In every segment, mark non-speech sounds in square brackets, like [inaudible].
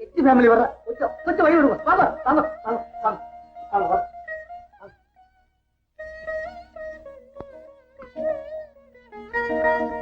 எச்சி ஃபேமிலி வர கொஞ்சம் கொஞ்சம் வழி விடுங்க. வாங்க வாங்க வாங்க வாங்க. வாங்க வாங்க. ஏய்,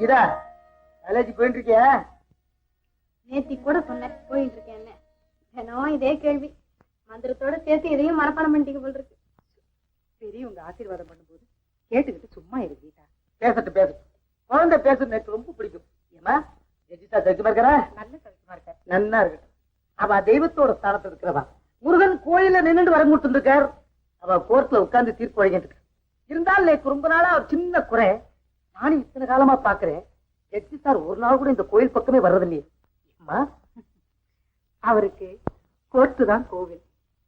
கீதா காலேஜ் போயிட்டு இருக்கியா நேத்தி கூட சொன்னேன் போயிட்டு இருக்கேன்னு தினம் இதே கேள்வி. மந்திரத்தோட சேர்த்து இதையும் மனப்பாடம் பண்ணிட்டீங்க போல் இருக்கு பெரியவங்க ஆசீர்வாதம் பண்ணும்போது கேட்டுக்கிட்டு சும்மா இரு கீதா. பேசட்டும் பேசட்டும். குழந்தை பேசுறது எனக்கு ரொம்ப பிடிக்கும். ஏமா ஜெஜிதா ஜட்ஜமா இருக்கிறா? நல்ல சவிக்கமா இருக்காரு நன்னா இருக்கட்டும். அவ தெய்வத்தோட ஸ்தானத்துல இருக்கிறவா. முருகன் கோயில்ல நின்னுட்டு வரமுட்டு இருக்கார். அவ கோர்ட்ல உட்கார்ந்து தீர்ப்பு வழங்கிட்டு இருக்கா. இருந்தாலும் எனக்கு ரொம்ப நாளா ஒரு சின்ன குறை. நானும் இத்தனை காலமா பாக்குறேன் ஜட்ஜி சார் ஒரு நாள் கூட இந்த கோயில் பக்கமே வர்றதில்லையே அம்மா அவருக்கு கோர்ட்டு தான் கோவில்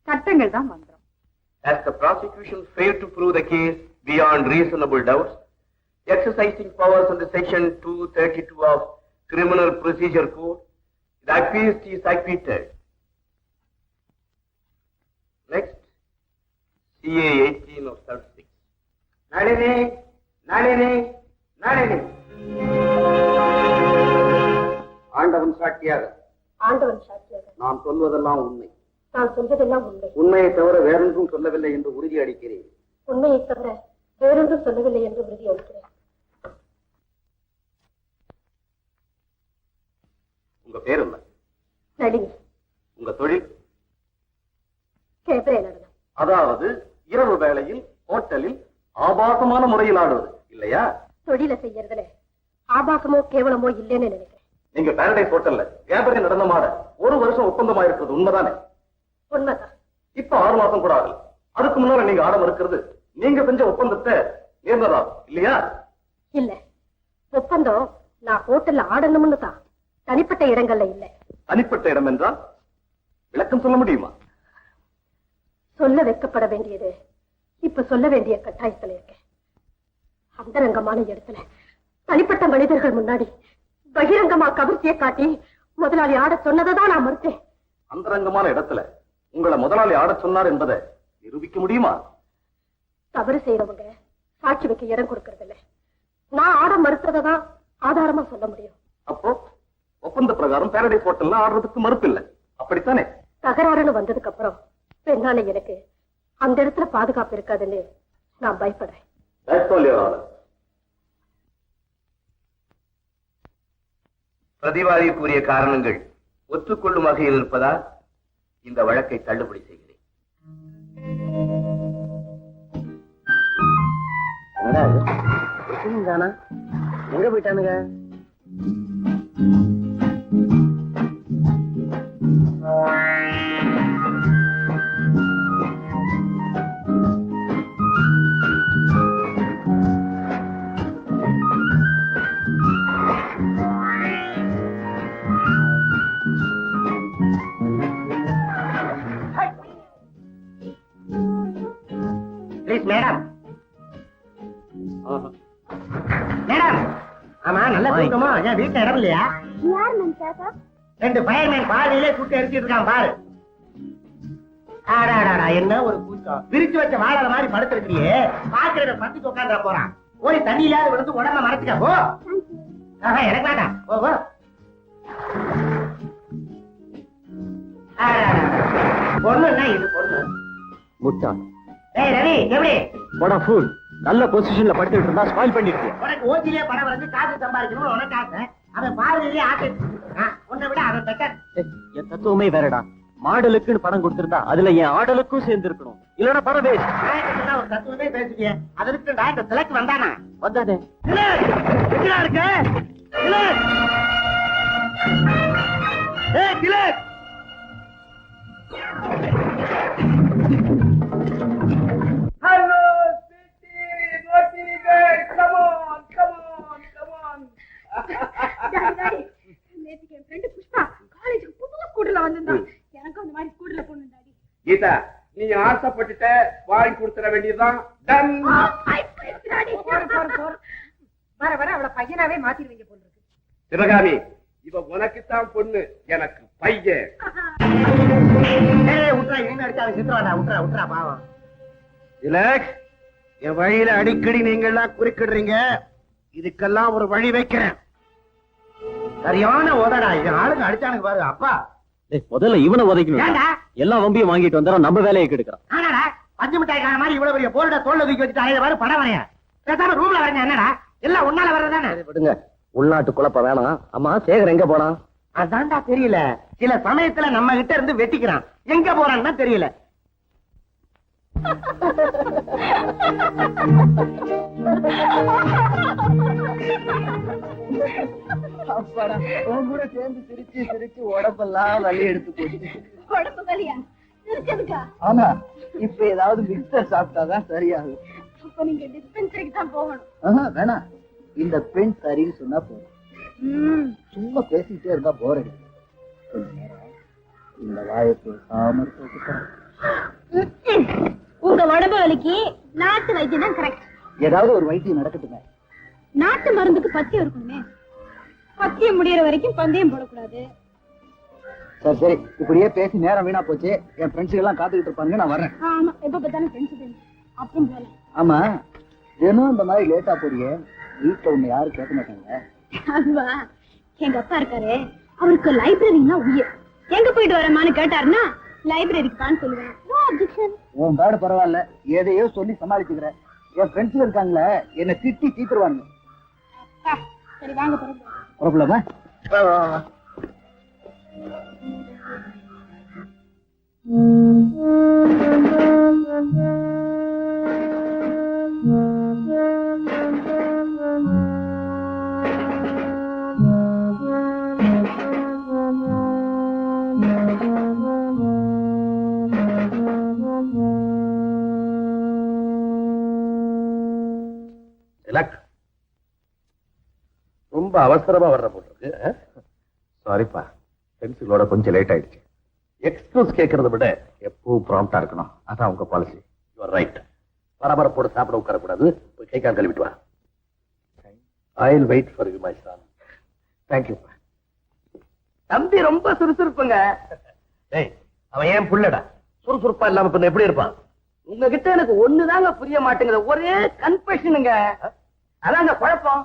சட்டங்கள் தான் மந்திரம் As the prosecution failed to prove the case beyond reasonable doubts, exercising powers under section 232 of Criminal Procedure Code, the accused is acquitted. Next, CA 18 of 36. Nalini Nalini Nalini ஆண்டவன் சாட்சியாக. ஆண்டவன் சாட்சியாக. நாம் சொல்வதெல்லாம் உண்மை. நான் சொல்வதெல்லாம் உண்மை. உண்மையை தவிர வேறொன்றும் சொல்லவில்லை என்று உறுதி அளிக்கிறேன். உண்மையை தவிர வேறொன்றும் சொல்லவில்லை என்று உறுதி அளிக்கிறேன். உங்க பேர் என்ன? நளினி உங்க தொழில்? அதாவது இரவு வேளையில் ஹோட்டலில் ஆபாசமான முறையில் ஆடுவது இல்லையா? தொழிலை செய்யறதுல ஆபாசமோ கேவலமோ இல்லைன்னு நினைக்கிறேன். நீங்க பாரடைஸ் ஹோட்டல்ல வியாபாரி நடனமாட ஒரு வருஷம் ஒப்பந்தமா இருக்கிறது உண்மைதானே? உண்மைதான். இப்ப ஆறு மாசம் கூட ஆகல. அதுக்கு முன்னால நீங்க ஆடம் இருக்கிறது நீங்க செஞ்ச ஒப்பந்தத்தை நேர்ந்ததா? இல்லையா? இல்ல. ஒப்பந்தம் நான் ஹோட்டல்ல ஆடணும்னு தான். தனிப்பட்ட இடங்கள்ல இல்ல. தனிப்பட்ட இடம் என்றால்? விளக்கம் சொல்ல முடியுமா? சொல்ல வைக்கப்பட வேண்டியது இப்ப சொல்ல வேண்டிய கட்டாயத்துல இருக்கேன். அந்தரங்கமான இடத்துல. தனிப்பட்ட மனிதர்கள் முன்னாடி பகிரங்கமா கவர்ச்சியை காட்டி முதலாளி ஆட சொன்னதை தான் நான் மறுத்தேன். அந்தரங்கமான இடத்துல உங்களை முதலாளி ஆடச் சொன்னார் என்பதை நிரூபிக்க முடியுமா? தவறு செய்யறவங்க சாட்சி வைக்க இடம் கொடுக்கறது இல்ல நான் ஆட மறுத்ததை தான் ஆதாரமா சொல்ல முடியும். அப்போ ஒப்பந்த பிரகாரம் பாரடைஸ் ஹோட்டல்ல ஆடுறதுக்கு மறுப்பு இல்லை அப்படித்தானே? தகராறுன்னு வந்ததுக்கு அப்புறம் பெண்ணால எனக்கு அந்த இடத்துல பாதுகாப்பு இருக்காதுன்னு நான் பயப்படுறேன். பிரதிவாதி கூறிய காரணங்கள் ஒத்துக்கொள்ளும் வகையில் இருப்பதால் இந்த வழக்கை தள்ளுபடி செய்கிறேன். தானா எங்க போயிட்டானுங்க? ஆமா நல்ல தூக்கமா. ஏன் வீட்டுல இடம் இல்லையா? ரெண்டு ஃபயர்மேன் பாதியிலே சுட்டு எரிச்சிட்டு இருக்கான் பாரு. ஆடாடாடா என்ன ஒரு கூட்டம். விரிச்சு வச்ச வாழற மாதிரி படுத்திருக்கிறியே பாக்குறத பத்துக்கு உட்காந்துட போறான். போய் தண்ணி இல்லாத விழுந்து உடம்ப மறைச்சுக்க போ. ஆஹா, எனக்கு வேண்டாம். போ ஆடாடாடா. பொண்ணுன்னா இது பொண்ணு. முட்டாள் ஏய் ரவி எப்படி? போடா ஃபுல் நல்ல பொசிஷன்ல படுத்துட்டு இருந்தா ஸ்பாயில் பண்ணிருக்கேன் உனக்கு ஓட்டிலே படம் வரைஞ்சு காசு சம்பாதிக்கணும்னு உனக்கு ஆசை. அவன் பார்வையிலே ஆசை உன்னை விட அவன் பெட்டர் என் தத்துவமே வேறடா. மாடலுக்குன்னு படம் கொடுத்திருந்தா அதுல என் ஆடலுக்கும் சேர்ந்து இருக்கணும் இல்லன்னா படம் வேஸ்ட் ஒரு தத்துவமே பேசுவிய. அதற்கு டாக்டர் சிலைக்கு வந்தானா? வந்தானே. இருக்க? திலக் ஏய் Tilak hello Chitti naughty come on come on come on Geetha நீ ஆசைப்பட்டுட்ட வாங்கி கொடுத்துட வேண்டியதுதான் டன் வர வர அவளை பையனாவே மாத்திடுவீங்க போல இருக்கு. சிவகாமி இவ உனக்குத்தான் பொண்ணு எனக்கு பையன். என் வழியில அடிக்கடி நீங்க எல்லாம் குறுக்கிடுறீங்க. இதுக்கெல்லாம் ஒரு வழி வைக்கிறேன். சரியான உதடா. இது ஆளுங்க அடிச்சானுங்க பாரு அப்பா. முதல்ல இவனை உதைக்கணும்? எல்லா வம்பியும் வாங்கிட்டு வந்தா நம்ம வேலையை கெடுக்கிறான். ஆனாடா பஞ்சு மிட்டாய் கார மாதிரி இவ்வளவு பெரிய போல்ட தோல்ல தூக்கி வச்சுட்டு அலைய பாரு படம் வரைய பேசாம ரூம்ல வரங்க என்னடா? எல்லாம் ஒன்னால வர்றதானே விடுங்க. உள்நாட்டு குழப்பம் வேணாம். அம்மா சேகர் எங்க போனா அதான்டா தெரியல. சில சமயத்துல நம்ம கிட்ட இருந்து வெட்டிக்கிறான். எங்க போறான்னு தான் தெரியல. [laughs] அப்பாடா உன் கூட சேர்ந்து சிரிச்சு சிரிச்சு உடம்பெல்லாம் வலி எடுத்து போச்சு. உடம்பு வலியா? சிரிச்சதுக்கா? ஆனா இப்ப ஏதாவது மிக்சர் சாப்பிட்டாதான் சரியாகும். அப்ப நீங்க டிஸ்பென்சரிக்கு தான் போகணும். வேணாம் இந்த பெண் சரின்னு சொன்னா போதும். சும்மா பேசிக்கிட்டே இருந்தா போர் அடிக்கும். இந்த வாயை பேசாம உங்க உடம்பு வலிக்கு நாட்டு வைத்தியம் தான் கரெக்ட் ஏதாவது ஒரு வைத்தியம் நடக்கட்டுமே. நாட்டு மருந்துக்கு பத்தியம் இருக்கணுமே. பத்தியம் முடியற வரைக்கும் பந்தயம் போடக்கூடாது. சரி சரி. இப்படியே பேசி நேரம் வீணா போச்சு. என் ஃப்ரெண்ட்ஸுக்கு எல்லாம் காத்துக்கிட்டு இருப்பாங்க நான் வரேன் ஆமா எப்ப பார்த்தாலும் ஃப்ரெண்ட்ஸ் அப்புறம் போலாம் ஆமா. தினம் இந்த மாதிரி லேட்டா போறியே. வீட்டுல உன்னை யாரும் கேட்க மாட்டாங்க. எங்க அப்பா இருக்காரு. அவருக்கு லைப்ரரினா உயிர். எங்க போயிட்டு வரமான்னு கேட்டாருன்னா லைப்ரரிக்கு தான் சொல்லுவேன். நோ அப்ஜெக்ஷன் உன் பேடு பரவாயில்ல. எதையோ சொல்லி சமாளிச்சுக்கிற. என் ஃப்ரெண்ட்ஸுங்க இருக்காங்களே என்னை திட்டி தீத்துருவாங்க சரி வாங்க பிறகு புறப்படலாமா திலக் அவசரமா வர்ற போட்டிருக்கு சாரிப்பா பென்சிலோட கொஞ்சம் லேட் ஆயிடுச்சு. எக்ஸ்கியூஸ் கேட்கறத விட எப்பவும் ப்ராம்ப்டா இருக்கணும். அதான் உங்க பாலிசி யூஆர் ரைட் பரபரப்போட சாப்பிட உட்காரக்கூடாது. போய் கை கால் கழுவிட்டு வா. I wait for you my son thank you தம்பி ரொம்ப சுறுசுறுப்புங்க. டேய் அவன் ஏன் புள்ளடா? சுறுசுறுப்பா இல்லாம பின்ன எப்படி இருப்பான்? உங்ககிட்ட எனக்கு ஒண்ணுதாங்க புரிய மாட்டேங்குது. ஒரே கன்ஃபெஷனுங்க அதாங்க குழப்பம்.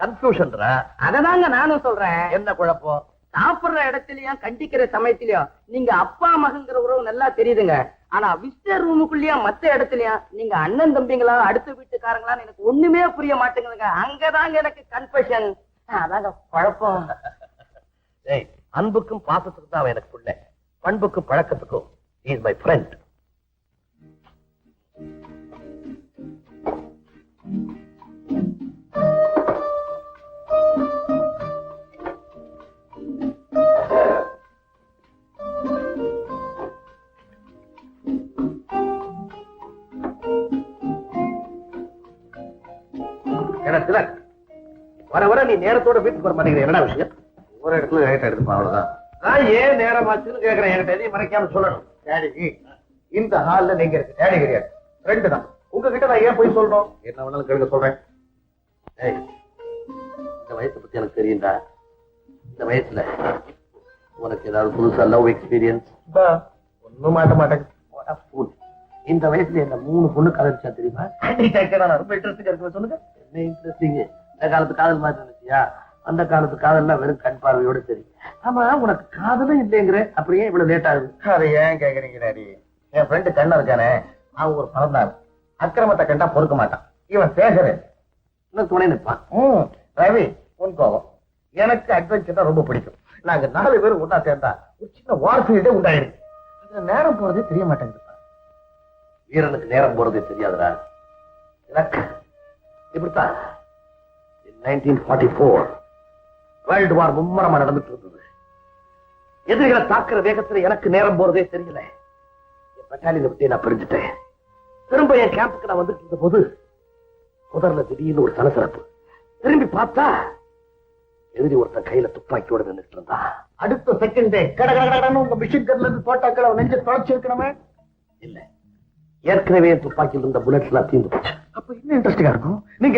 கன்ஃபியூஷன்ரா அததாங்க நானும் சொல்றேன். என்ன குழப்பம்? சாப்பிடுற இடத்துலயும் கண்டிக்கிற சமயத்திலயும் நீங்க அப்பா மகங்கிற உறவு நல்லா தெரியுதுங்க. ஆனா விசிட்டர் ரூமுக்குள்ளயும் மத்த இடத்துலயும் நீங்க அண்ணன் தம்பிங்களா அடுத்த வீட்டுக்காரங்களான்னு எனக்கு ஒண்ணுமே புரிய மாட்டேங்குதுங்க. அங்கதாங்க எனக்கு கன்ஃபெஷன் அதாங்க குழப்பம். [laughs] அன்புக்கும் பாசத்துக்கும் தான் எனக்கு புள்ள. பண்புக்கும் பழக்கத்துக்கும் இஸ் மை ஃப்ரெண்ட் என்ன திலக் வர வர நீ நேரத்தோட வீட்டுக்கு வர மாட்டேங்கிற என்னடா விஷயம்? ஒரு இடத்துல லேட் ஆயிடுதுப்பா அவ்வளவுதான். நான் ஏன் நேரம் ஆச்சுன்னு கேக்குறேன் என்கிட்ட எதையும் மறைக்காம சொல்லணும். இந்த ஹால்ல நீங்க இருக்கு டேடி கிடையாது. ஃப்ரெண்டு தான். உங்ககிட்ட நான் ஏன் போய் சொல்லணும்? என்ன வேணாலும் கேளுங்க சொல்றேன். ஏய் இந்த வயசை பத்தி எனக்கு தெரியும்டா. இந்த வயசுல உனக்கு ஏதாவது புதுசா லவ் எக்ஸ்பீரியன்ஸ் ஒண்ணும் மாட்ட மாட்டேன். இந்த வயசுல என்ன மூணு பொண்ணு காதலிச்சா தெரியுமா? ரொம்ப இன்ட்ரெஸ்டிங் இருக்கு சொல்லுங்க. என்ன இன்ட்ரெஸ்டிங் இந்த காலத்து காதல் மாதிரி இருந்துச்சியா? அந்த காலத்து காதல்லாம் வெறும் கண் பார்வையோட சரி. ஆமா உனக்கு காதலும் இல்லைங்கிற அப்படியே இவ்வளவு லேட் ஆகுது. அதை ஏன் கேக்குறீங்க டாடி? என் ஃப்ரெண்டு கண்ணா இருக்கானே அவன் ஒரு பறந்தான் அக்கிரமத்தை கண்டா பொறுக்க மாட்டான். இவன் சேகர் இன்னும் துணை நிற்பான். ம், ரவி உன் கோபம். எனக்கு அட்வென்ச்சர் தான் ரொம்ப பிடிக்கும். நாங்க நாலு பேரும் ஒண்ணா சேர்ந்தா ஒரு சின்ன வார்த்தையிட்டே உண்டாயிருக்கு. நேரம் போறதே தெரிய மாட்டேங்குது. வீரனுக்கு நேரம் போறதே தெரியாதுடா. எனக்கு இப்படித்தான். Nineteen forty four world war மும்மரமா நடந்துட்டு இருந்தது. எதிரிகளை தாக்குற வேகத்துல எனக்கு நேரம் போறதே தெரியல. என் பட்டாலியனை விட்டு நான் பிரிஞ்சுட்டேன். திரும்ப என் கேம்புக்கு நான் வந்துட்டு இருந்த போது புதர்ல திடீர்னு ஒரு சலசலப்பு. திரும்பி பார்த்தா எதிரி ஒருத்தன் கையில துப்பாக்கியோட நின்றுட்டு இருந்தா அடுத்த செகண்டே கடகடகடன்னு கட உங்க மிஷின் கன்ல இருந்து தோட்டாக்களை அவன் நெஞ்ச தொலைச்சிருக்கணுமே? இல்லை. ஏற்கனவே துப்பாக்கியில் இருந்த புல்லட்ஸ் எல்லாம் தீர்ந்து போச்சு. அப்ப என்ன இன்ட்ரெஸ்டிங்கா இருக்கும்? நீங்க